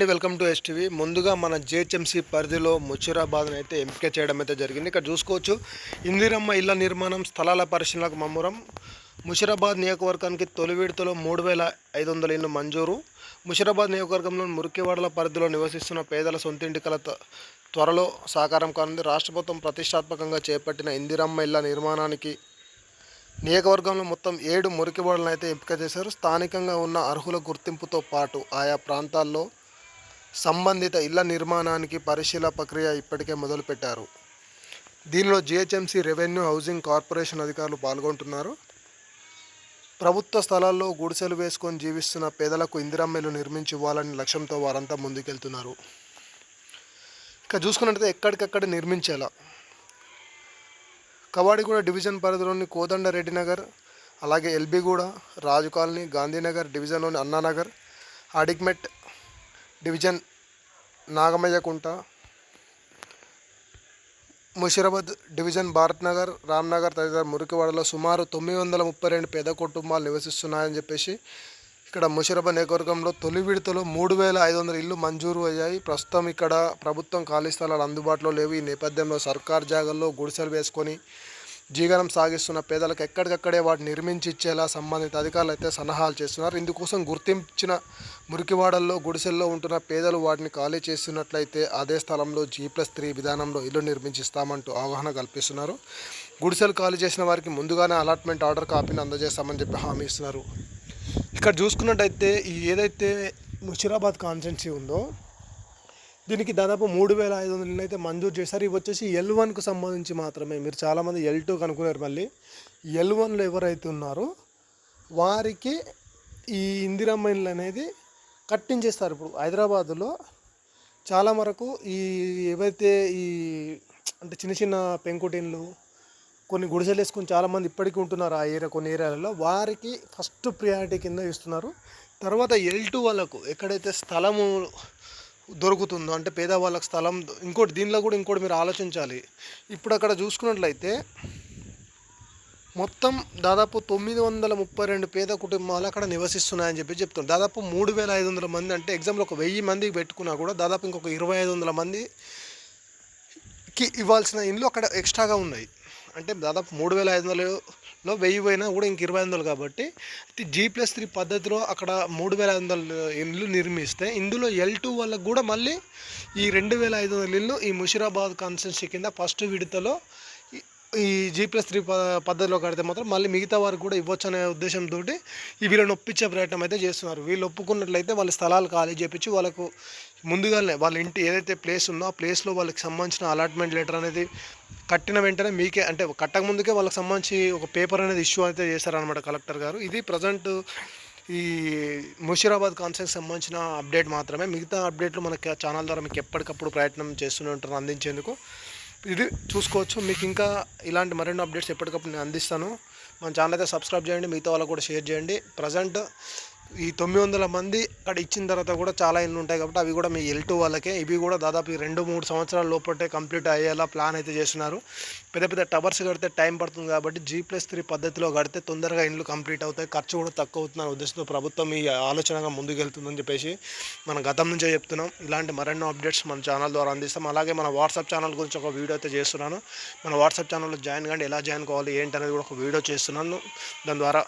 అండి welcome to STV. ముందుగా మన జిహెచ్ఎంసీ పరిధిలో ముచిరాబాద్ని అయితే ఎంపిక చేయడం అయితే జరిగింది. ఇక్కడ చూసుకోవచ్చు ఇందిరమ్మ ఇళ్ళ నిర్మాణం స్థలాల పరిశీలనకు మమ్మురం. ముషిరాబాద్ నియోజకవర్గానికి తొలి విడతలో మూడు వేల ఐదు వందల ఇళ్ళు మంజూరు. ముషిరాబాద్ నియోజకవర్గంలో మురికివాడల పరిధిలో నివసిస్తున్న పేదల సొంతింటి కల త్వరలో సాకారం కానుంది. రాష్ట్ర ప్రభుత్వం ప్రతిష్టాత్మకంగా చేపట్టిన ఇందిరమ్మ ఇళ్ళ నిర్మాణానికి నియోజకవర్గంలో మొత్తం ఏడు మురికివాడలను అయితే ఎంపిక చేశారు. స్థానికంగా ఉన్న అర్హుల గుర్తింపుతో పాటు ఆయా ప్రాంతాల్లో సంబంధిత ఇళ్ళ నిర్మాణానికి పరిశీల ప్రక్రియ ఇప్పటికే మొదలుపెట్టారు. దీనిలో జిహెచ్ఎంసీ రెవెన్యూ హౌసింగ్ కార్పొరేషన్ అధికారులు పాల్గొంటున్నారు. ప్రభుత్వ స్థలాల్లో గుడిసెలు వేసుకొని జీవిస్తున్న పేదలకు ఇందిరమ్మలు నిర్మించి ఇవ్వాలని లక్ష్యంతో వారంతా ముందుకెళ్తున్నారు. ఇక చూసుకున్నట్లయితే ఎక్కడికక్కడ నిర్మించేలా. కవాడిగూడ డివిజన్ పరిధిలోని కోదండరెడ్డి నగర్ అలాగే ఎల్బిగూడ రాజు కాలనీ గాంధీనగర్ డివిజన్లోని అన్నానగర్ అడిగ్మెట్ డివిజన్ నాగమయ్యకుంట ముషీరాబాద్ డివిజన్ భారత్ నగర్ రామ్నగర్ తదితర మురికివాడలో సుమారు తొమ్మిది వందల ముప్పై రెండు పేద కుటుంబాలు నివసిస్తున్నాయని చెప్పేసి ఇక్కడ ముషీరాబాద్ నియోజకవర్గంలో తొలి విడతలో మూడు వేల ఐదు వందల ఇల్లు మంజూరు అయ్యాయి. ప్రస్తుతం ఇక్కడ ప్రభుత్వం ఖాళీ స్థలాలు అందుబాటులో లేవు. ఈ నేపథ్యంలో సర్కార్ జాగాల్లో గుడిసెలు వేసుకొని జీవనం సాగిస్తున్న పేదలకు ఎక్కడికక్కడే వాటిని నిర్మించి ఇచ్చేలా సంబంధిత అధికారులు అయితే సలహాలు చేస్తున్నారు. ఇందుకోసం గుర్తించిన మురికివాడల్లో గుడిసెల్లో ఉంటున్న పేదలు వాటిని ఖాళీ చేస్తున్నట్లయితే అదే స్థలంలో జీ ప్లస్ త్రీ విధానంలో ఇల్లు నిర్మించిస్తామంటూ అవగాహన కల్పిస్తున్నారు. గుడిసెలు ఖాళీ చేసిన వారికి ముందుగానే అలాట్మెంట్ ఆర్డర్ కాపీని అందజేస్తామని చెప్పి హామీ ఇస్తున్నారు. ఇక్కడ చూసుకున్నట్టయితే ఈ ఏదైతే ముషిరాబాద్ కాన్స్టెన్సీ ఉందో దీనికి దాదాపు మూడు వేల ఐదు వందలు అయితే మంజూరు చేశారు. ఇవి వచ్చేసి ఎల్ వన్కు సంబంధించి మాత్రమే. మీరు చాలామంది ఎల్ టూ కనుక్కున్నారు మళ్ళీ. ఎల్ వన్లో ఎవరైతే ఉన్నారో వారికి ఈ ఇందిరమ్మ ఇల్లు అనేది కట్టించేస్తారు ఇప్పుడు. హైదరాబాదులో చాలా వరకు ఈ ఏవైతే ఈ అంటే చిన్న చిన్న పెంకుటిన్లు కొన్ని గుడిసెలు వేసుకొని చాలామంది ఇప్పటికీ ఉంటున్నారు ఆ ఏరియా కొన్ని ఏరియాలలో వారికి ఫస్ట్ ప్రియారిటీ కింద ఇస్తున్నారు. తర్వాత ఎల్ టూ వాళ్ళకు ఎక్కడైతే స్థలము దొరుకుతుందో అంటే పేదవాళ్ళకి స్థలం ఇంకోటి దీనిలో కూడా ఇంకోటి మీరు ఆలోచించాలి. ఇప్పుడు అక్కడ చూసుకున్నట్లయితే మొత్తం దాదాపు తొమ్మిది వందల ముప్పై రెండు పేద కుటుంబాలు అక్కడ నివసిస్తున్నాయని చెప్పి చెప్తున్నారు. దాదాపు మూడు వేల ఐదు వందల మంది అంటే ఎగ్జామ్లో ఒక వెయ్యి మందికి పెట్టుకున్నా కూడా దాదాపు ఇంకొక ఇరవై ఐదు వందల మందికి ఇవ్వాల్సిన ఇండ్లు అక్కడ ఎక్స్ట్రాగా ఉన్నాయి. అంటే దాదాపు మూడు వేల ఐదు వందలలో వెయ్యి పోయినా కూడా ఇంక ఇరవై వందలు కాబట్టి జీ ప్లస్ త్రీ పద్ధతిలో అక్కడ మూడు వేల ఐదు వందల ఇల్లు నిర్మిస్తే ఇందులో ఎల్ టూ వాళ్ళకు కూడా మళ్ళీ ఈ రెండు వేల ఐదు వందల ఇల్లు ఈ ముషిరాబాద్ కాన్స్టెన్సీ కింద ఫస్ట్ విడతలో ఈ- జీ ప్లస్ త్రీ ప- పద్ధతిలో కడితే మాత్రం మళ్ళీ మిగతా వారికి కూడా ఇవ్వచ్చు అనే ఉద్దేశంతో ఈ వీళ్ళని ఒప్పించే ప్రయత్నం అయితే చేస్తున్నారు. వీళ్ళు ఒప్పుకున్నట్లయితే వాళ్ళ స్థలాలు ఖాళీ చేపించి వాళ్ళకు ముందుగానే వాళ్ళ ఇంటి ఏదైతే ప్లేస్ ఉందో ఆ ప్లేస్లో వాళ్ళకి సంబంధించిన అలాట్మెంట్ లెటర్ అనేది కట్టిన వెంటనే మీకే అంటే కట్టక ముందుకే వాళ్ళకి సంబంధించి ఒక పేపర్ అనేది ఇష్యూ అయితే చేశారనమాట కలెక్టర్ గారు. ఇది ప్రజెంట్ ఈ ముషీరాబాద్ కాన్సెప్ట్ సంబంధించిన అప్డేట్ మాత్రమే. మిగతా అప్డేట్లు మనకి ఛానల్ ద్వారా మీకు ఎప్పటికప్పుడు ప్రయత్నం చేస్తూనే ఉంటారు అందించేందుకు. ఇది చూసుకోవచ్చు. మీకు ఇంకా ఇలాంటి మరెన్నో అప్డేట్స్ ఎప్పటికప్పుడు నేను అందిస్తాను. మన ఛానల్ అయితే సబ్స్క్రైబ్ చేయండి. మిగతా వాళ్ళకు కూడా షేర్ చేయండి. ప్రజెంట్ ఈ తొమ్మిది వందల మంది అక్కడ ఇచ్చిన తర్వాత కూడా చాలా ఇళ్ళు ఉంటాయి కాబట్టి అవి కూడా మీ ఎల్ టూ వాళ్ళకే. ఇవి కూడా దాదాపు ఈ రెండు మూడు సంవత్సరాల లోపటే కంప్లీట్ అయ్యేలా ప్లాన్ అయితే చేస్తున్నారు. పెద్ద పెద్ద టవర్స్ కడితే టైం పడుతుంది కాబట్టి జీ ప్లస్ త్రీ పద్ధతిలో కడితే తొందరగా ఇండ్లు కంప్లీట్ అవుతాయి. ఖర్చు కూడా తక్కువ అవుతుందని ఉద్దేశంతో ప్రభుత్వం ఈ ఆలోచనగా ముందుకెళ్తుందని చెప్పేసి మన గతం నుంచే చెప్తున్నాం. ఇలాంటి మరెన్నో అప్డేట్స్ మన ఛానల్ ద్వారా అందిస్తాం. అలాగే మన వాట్సాప్ ఛానల్ గురించి ఒక వీడియో అయితే చేస్తున్నాను. మన వాట్సాప్ ఛానల్లో జాయిన్ కానీ ఎలా జాయిన్ కావాలి ఏంటి అనేది కూడా ఒక వీడియో చేస్తున్నాను. దాని ద్వారా